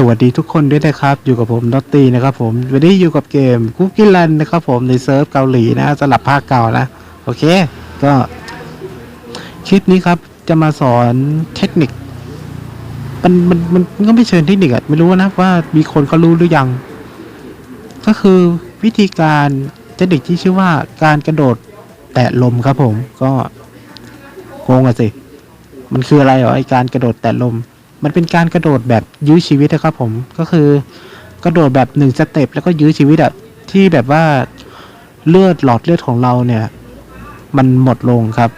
สวัสดีทุกคนด้วยนะครับ อยู่กับผมดอตตี้นะครับผมวันนี้อยู่กับเกมคุกกี้ a ันนะครับผมในเซิร์ฟเกาหลีนะสลับภาคเก่านะ โอเค ก็คลิปนี้ครับจะมาสอนเทคนิค มันมันมันก็ไม่เชิงเทคนิคอะไม่รู้นะว่ามีคนเขารู้หรือยัง ก็คือวิธีการเทคนิคที่ชื่อว่าการกระโดดแตะลมครับผมก็งงอะสิ มันคืออะไรหรอไอการกระโดดแตะลม มันเป็นการกระโดดแบบยื้อชีวิตนะครับผมก็คือกระโดดแบบหนึ่งสเต็ปแล้วก็ยื้อชีวิตอะที่แบบว่าเลือดหลอดเลือดของเราเนี่ย มันหมดลงครับ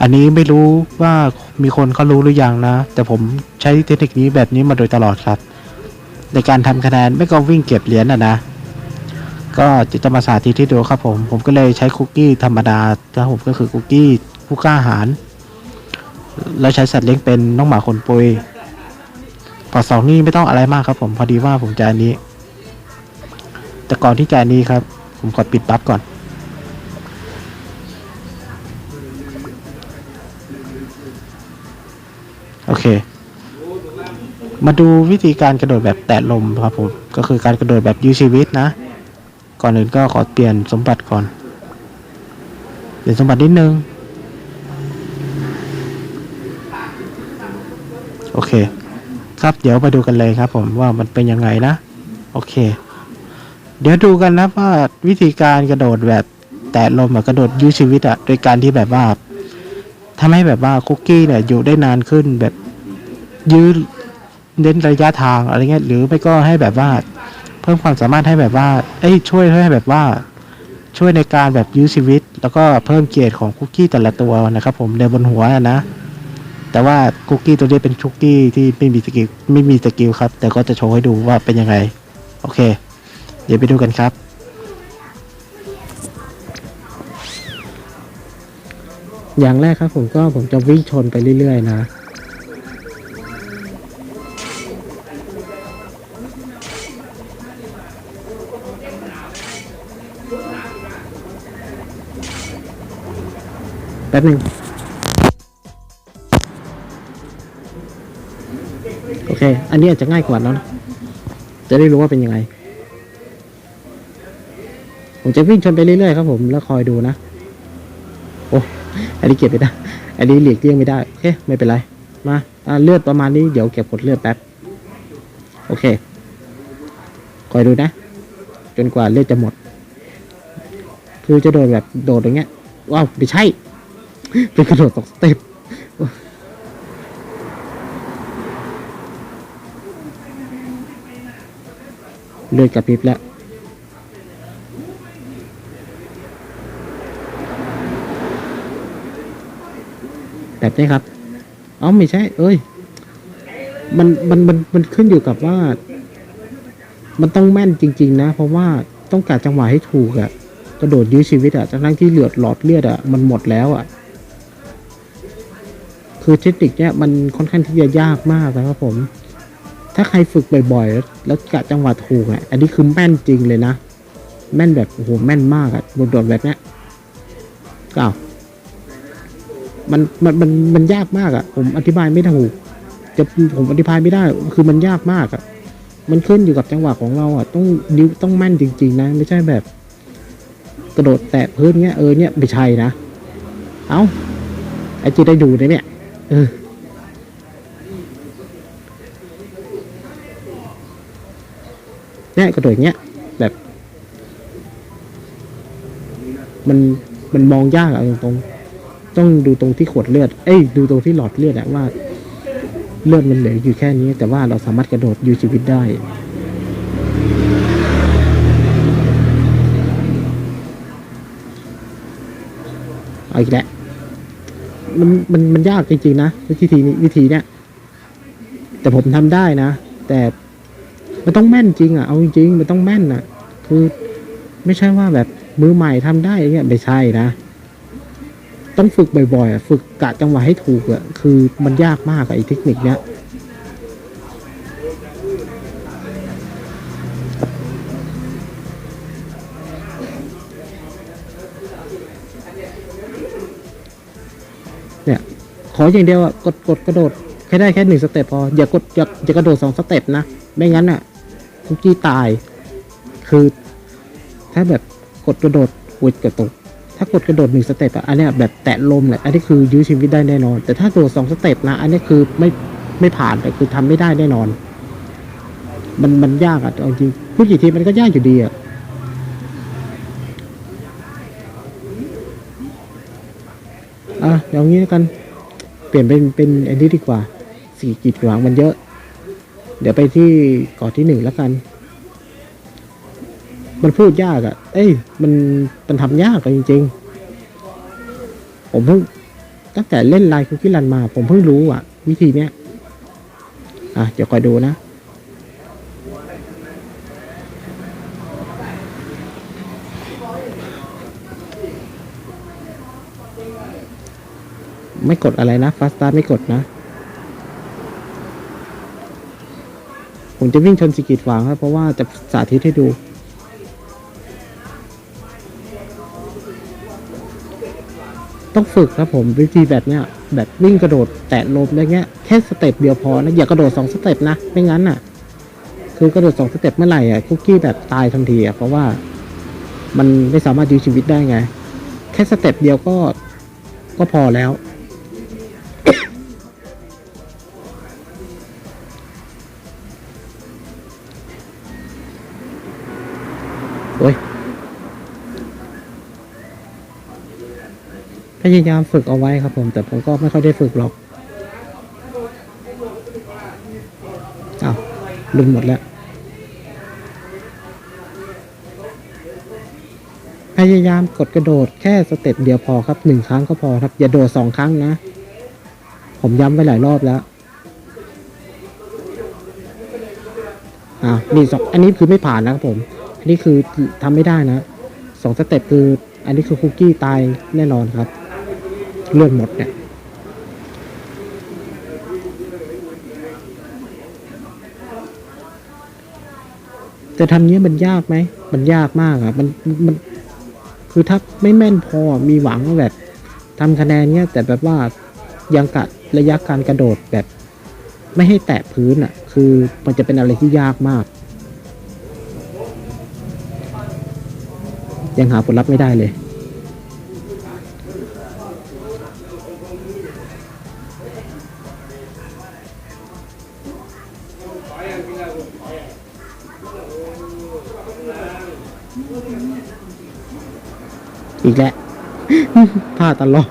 อันนี้ไม่รู้ว่ามีคนเขารู้หรือยังนะ แต่ผมใช้เทคนิคนี้แบบนี้มาโดยตลอดครับ ในการทำคะแนนไม่ก็วิ่งเก็บเหรียญอะนะ ก็จะจะมาสาธิตที่ดูครับผม ผมก็เลยใช้คุกกี้ธรรมดาครับผมก็คือคุกกี้ผู้กล้าหาญ แล้วใช้สัตว์เลี้ยงเป็นน้องหมาขนปุยพอสองนี่ไม่ต้องอะไรมากครับ ผมพอดีว่าผมจะอันนี้ แต่ก่อนที่จะอันนี้ครับ ผมกดปิดบัฟก่อน โอเค มาดูวิธีการกระโดดแบบแตะลมครับผมก็คือการกระโดดแบบยื้อชีวิตนะ ก่อนอื่นก็ขอเปลี่ยนสมบัติก่อน เปลี่ยนสมบัตินิดนึง โอเค ครับเดี๋ยวมาดูกันเลยครับ ผมว่ามันเป็นยังไงนะ โอเค เดี๋ยวดูกันนะว่าวิธีการกระโดดแบบแตะลมอะกระโดดยื้อชีวิตอะโดยการที่แบบว่าทำให้แบบว่าคุกกี้เนี่ยอยู่ได้นานขึ้นแบบยื้อเน้นระยะทางอะไรเงี้ยหรือไม่ก็ให้แบบว่า เพิ่มความสามารถให้แบบว่า เอ้ยช่วยให้แบบว่า ช่วยในการแบบยื้อชีวิต แล้วก็เพิ่มเกียรติของคุกกี้แต่ละตัวนะครับ ผมในบนหัวนะ แต่ว่าคุกกี้ตัวนี้เป็นคุกกี้ที่ไม่มีสกิลไม่มีสกิลครับ แต่ก็จะโชว์ให้ดูว่าเป็นยังไง โอเค เดี๋ยวไปดูกันครับ อย่างแรกครับผมก็ผมจะวิ่งชนไปเรื่อย ๆ นะแป๊บหนึง โอเค อันนี้อาจจะง่ายกว่าเนอะจะได้รู้ว่าเป็นยังไง ผมจะวิ่งชนไปเรื่อยๆครับผมแล้วคอยดูนะ โอ้อันนี้เก็บไม่ได้ อันนี้หลีกเลี่ยงไม่ได้ โอเค ไม่เป็นไร มาอ่าเลือดประมาณนี้เดี๋ยวเก็บผลเลือดแป๊บ โอเค คอยดูนะ จนกว่าเลือดจะหมด คือจะโดดแบบโดดอย่างเงี้ย ว้าว ไม่ใช่ เป็นกระโดดตกสเต็ป เลือดกระพริบแล้ว แบบนี้ครับเอ๋อไม่ใช่ เอ้ย มันมันมันมันขึ้นอยู่กับว่า มันต้องแม่นจริง ๆ นะ เพราะว่าต้องการจังหวะให้ถูกอะกระโดดยื้อชีวิตอะทั้งที่เหลือดหลอดเลือดอะมันหมดแล้วอะคือเทคนิคเนี้ยมันค่อนข้างที่จะยากมากนะครับผม ถ้าใครฝึกบ่อยๆ แล้วกะจังหวะถูกอะ อันนี้คือแม่นจริงเลยนะ แม่นแบบโอ้โหแม่นมากอะโดดแบบเนี้ยก้าวมันมันมันมันยากมากอะ ผมอธิบายไม่ถูก จะผมอธิบายไม่ได้ คือมันยากมากอะ มันขึ้นอยู่กับจังหวะของเราอะ ต้องนิ้วต้องแม่นจริง ๆ นะ ไม่ใช่แบบ กระโดดแตะพื้นเงี้ยเออเนี่ยไม่ใช่นะ เอ้าไอจีได้ดูนะเนี่ย เออ เนี่ยกระโดดอย่างเงี้ย แบบ มันมันมองยากอะตรงๆต้องดูตรงที่ขวดเลือด เอ้ยดูตรงที่หลอดเลือดอะว่า เลือดมันเหลืออยู่แค่นี้ แต่ว่าเราสามารถกระโดดยื้อชีวิตได้เอาอีกแล้วมันมันมันยากจริงๆนะวิธีนี้วิธีเนี้ยแต่ผมทำได้นะ แต่ มันต้องแม่นจริงอะเอาจริงมันต้องแม่นอะ คือไม่ใช่ว่าแบบมือใหม่ทำได้อย่างเงี้ยไม่ใช่นะต้องฝึกบ่อยๆอะฝึกกะจังหวะให้ถูกอะคือมันยากมากอะไอ้เทคนิคเนี้ยเนี่ย ขออย่างเดียวอะกดกดกระโดดแค่ได้แค่หนึ่งสเต็ปพอ อย่ากดอย่าอย่ากระโดดสองสเต็ปนะ ไม่งั้นอะ คุกกี้ตาย คือ ถ้าแบบกดกระโดดหัวกระตุกถ้ากดกระโดดหนึ่งสเต็ปอะอันเนี้ยแบบแตะลมแหละอันนี้คือยื้อชีวิตได้แน่นอน แต่ถ้าโดดสองสเต็ปนะ อันนี้คือไม่ไม่ผ่านแต่คือทำไม่ได้แน่นอน มันมันยากอะเอาจริงพูดกี่ทีมันก็ยากอยู่ดีอะอะอย่างนี้แล้วกัน เปลี่ยนเป็นเป็นอันนี้ดีกว่าสี่กีดขวางมันเยอะ เดี๋ยวไปที่เกาะที่หนึ่งแล้วกัน มันพูดยากอะ่ะ เอ้ย มันมันทำยากอะจริง ๆ ผมเพิ่งตั้งแต่เล่นไลน์คุกกี้รันมา ผมเพิ่งรู้อะ วิธีเนี้ย อะ เดี๋ยวคอยดูนะไม่กดอะไรนะฟาสตาไม่กดนะ ผมจะวิ่งชนสกิดขวางครับ เพราะว่าจะสาธิตให้ดูต้องฝึกครับผมวิธีแบบเนี้ยแบบวิ่งกระโดดแตะลมอะไรเงี้ยแค่สเต็ปเดียวพอนะอย่ากระโดดสองสเต็ปนะไม่งั้นอะ คือกระโดดสองสเต็ปเมื่อไหร่อะคุกกี้แบบตายทันทีอะเพราะว่ามันไม่สามารถยื้อชีวิตได้ไง แค่สเต็ปเดียวก็ก็พอแล้ว พยายามฝึกเอาไว้ครับผม แต่ผมก็ไม่ค่อยได้ฝึกหรอกอ้าวลืมหมดแล้ว พยายามกดกระโดดแค่สเต็ปเดียวพอครับหนึ่งครั้งก็พอครับ อย่าโดดสองครั้งนะ ผมย้ำไปหลายรอบแล้วอ่านี่สองอันนี้คือไม่ผ่านนะครับผม อันนี้คือทำไม่ได้นะสองสเต็ปคืออันนี้คือคุกกี้ตายแน่นอนครับ เลือดหมดเนี่ยแต่ทำเนี้ยมันยากไหม มันยากมากอะมัน มัน คือถ้าไม่แม่นพอ มีหวังแบบทำคะแนนเนี้ย แต่แบบว่ายังกะระยะการกระโดดแบบ ไม่ให้แตะพื้นอะ คือมันจะเป็นอะไรที่ยากมาก ยังหาผลลัพธ์ไม่ได้เลย อีกแล้วพลาดตลอด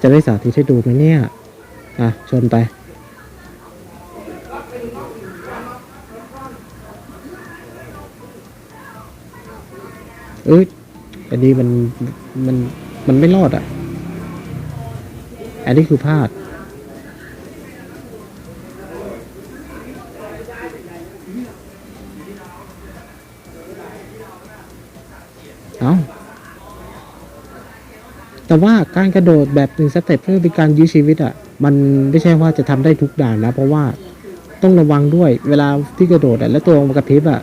จะได้สาธิตให้ดูไหมเนี่ย อะ ชนไป เอ้ย อันนี้มัน มัน มันไม่รอดอะ อันนี้คือพลาด เอาแต่ว่าการกระโดดแบบหนึ่งสเต็ปเพื่อเป็นการยื้อชีวิตอะ่ะ มันไม่ใช่ว่าจะทำได้ทุกด่านนะ เพราะว่าต้องระวังด้วย เวลาที่กระโดดอะ่ะแล้วตัวมันกระพริบอะ่ะ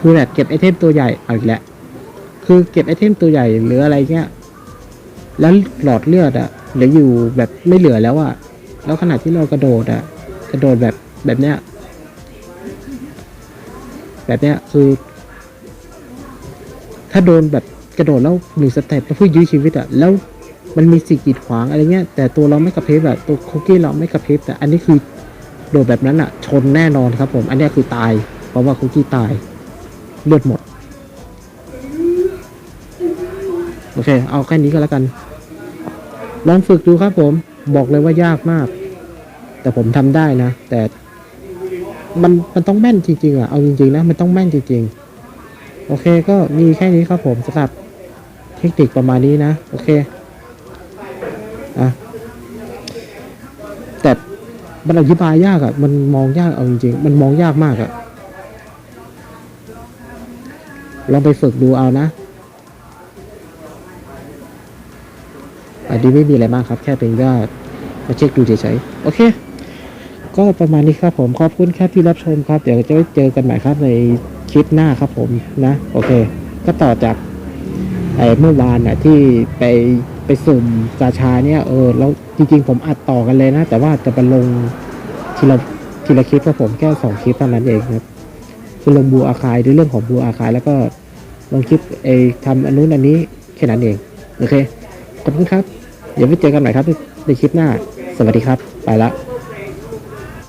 คือแบบเก็บไอเทมตัวใหญ่เอาอีกแล้วคือเก็บไอเทมตัวใหญ่หรืออะไรเงี้ย แล้วหลอดเลือดอะ่ะเหลืออยู่แบบไม่เหลือแล้วอะ่ะ แล้วขณะที่เรากระโดดอะ่ะ กระโดดแบบแบบเนี้ยแบบเนี้ยคือ ถ้าโดนแบบกระโดดแล้วหนึ่งสเต็ปแล้วเพื่อยื้อชีวิตอะแล้วมันมีสิ่งกีดขวางอะไรเงี้ย แต่ตัวเราไม่กระเพริบอะตัวคุกกี้เราไม่กระเพริบแต่อันนี้คือโดดแบบนั้นอะชนแน่นอนครับผม อันนี้คือตาย เพราะว่าคุกกี้ตายเลือดหมด โอเค เอาแค่นี้ก็แล้วกัน ลองฝึกดูครับผม บอกเลยว่ายากมาก แต่ผมทำได้นะ แต่มันมันต้องแม่นจริงๆอะเอาจริงๆนะ มันต้องแม่นจริงๆ โอเคก็มีแค่นี้ครับผมสำหรับเทคนิคประมาณนี้นะ โอเคอะแต่มันอธิบายยากอะ่ะ มันมองยากเอาจริงๆ มันมองยากมากอะ่ะ ลองไปฝึกดูเอานะ อันนี้ไม่มีอะไรมากครับ แค่เป็นว่ามาเช็คดูเฉยๆ โอเค ก็ประมาณนี้ครับผม ขอบคุณครับที่รับชมครับ เดี๋ยวจะเจอกันใหม่ครับใน คลิปหน้าครับผมนะ โอเค ก็ต่อจากไอ้เมื่อวานน่ะที่ไปไปสุ่มกาชาเนี่ยเออแล้วจริงๆผมอัดต่อกันเลยนะ แต่ว่าจะไปลงทีละทีละคลิปครับผมแค่สองคลิปเท่านั้นเองครับคือลงบูอาคายด้วยเรื่องของบูอาคายแล้วก็ลงคลิปเอทำอันนู้นอันนี้แค่นั้นเอง โอเคขอบคุณครับเดี๋ยวไปเจอกันใหม่ครับในคลิปหน้า สวัสดีครับ ไปละ